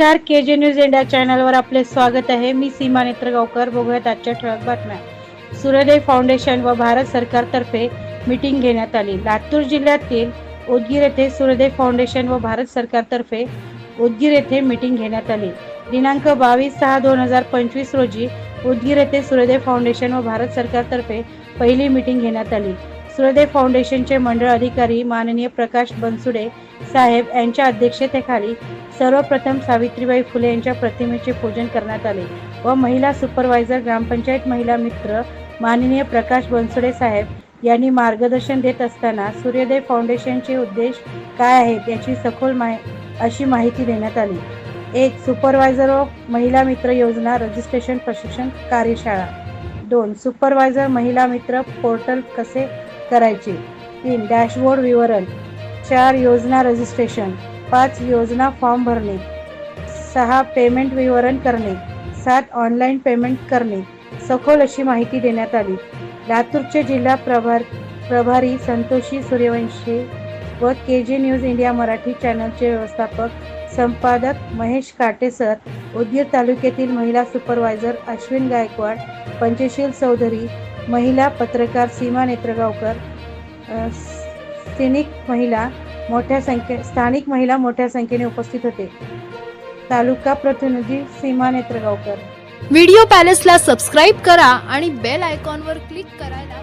नमस्कार के जे news India चॅनलवर आपले स्वागत आहे. मी सीमा नेत्रगावकर. बघूयात आजच्या ठळक बातम्या. सूर्योदय फाउंडेशन व भारत सरकारतर्फे मीटिंग घेण्यात आली. लातूर जिल्ह्यातील उदगीर येथे सूर्योदय फाउंडेशन व भारत सरकारतर्फे उदगीर येथे मीटिंग घेण्यात आली. दिनांक बावीस सहा दोन हजार पंचवीस रोजी उदगीर येथे सूर्योदय फाउंडेशन व भारत सरकारतर्फे पहिली मीटिंग घेण्यात आली. सूर्योदय फाउंडेशनचे मंडळ अधिकारी माननीय प्रकाश बनसुडे साहेब यांच्या अध्यक्षतेखाली सर्वप्रथम सावित्रीबाई फुले यांच्या प्रतिमेचे पूजन करण्यात आले व महिला सुपरवायझर ग्रामपंचायत महिला मित्र माननीय प्रकाश बनसुडे साहेब यांनी मार्गदर्शन देत असताना सूर्योदय फाउंडेशनचे उद्देश काय आहेत याची सखोल माहि अशी माहिती देण्यात आली. एक सुपरवायझर व महिला मित्र योजना रजिस्ट्रेशन प्रशिक्षण कार्यशाळा. दोन सुपरवायझर महिला मित्र पोर्टल कसे करायचे. तीन डॅशबोर्ड विवरण. चार योजना रजिस्ट्रेशन पाच योजना फॉर्म भरणे. सहा पेमेंट विवरण करणे. सात ऑनलाईन पेमेंट करणे. सखोल अशी माहिती देण्यात आली. लातूरचे जिल्हा प्रभार प्रभारी संतोषी सूर्यवंशी व के जे न्यूज इंडिया मराठी चॅनलचे व्यवस्थापक संपादक महेश काटेसर उदगीर तालुक्यातील महिला सुपरवायझर अश्विन गायकवाड पंचशील चौधरी महिला पत्रकार सीमा नेत्रगावकर स्थानिक महिला मोठ्या संख्ये स्थानिक महिला मोठ्या संख्येने उपस्थित होते. तालुका प्रतिनिधी सीमा नेत्रगावकर. व्हिडिओ पॅलेसला सबस्क्राईब करा आणि बेल आयकॉनवर क्लिक करायला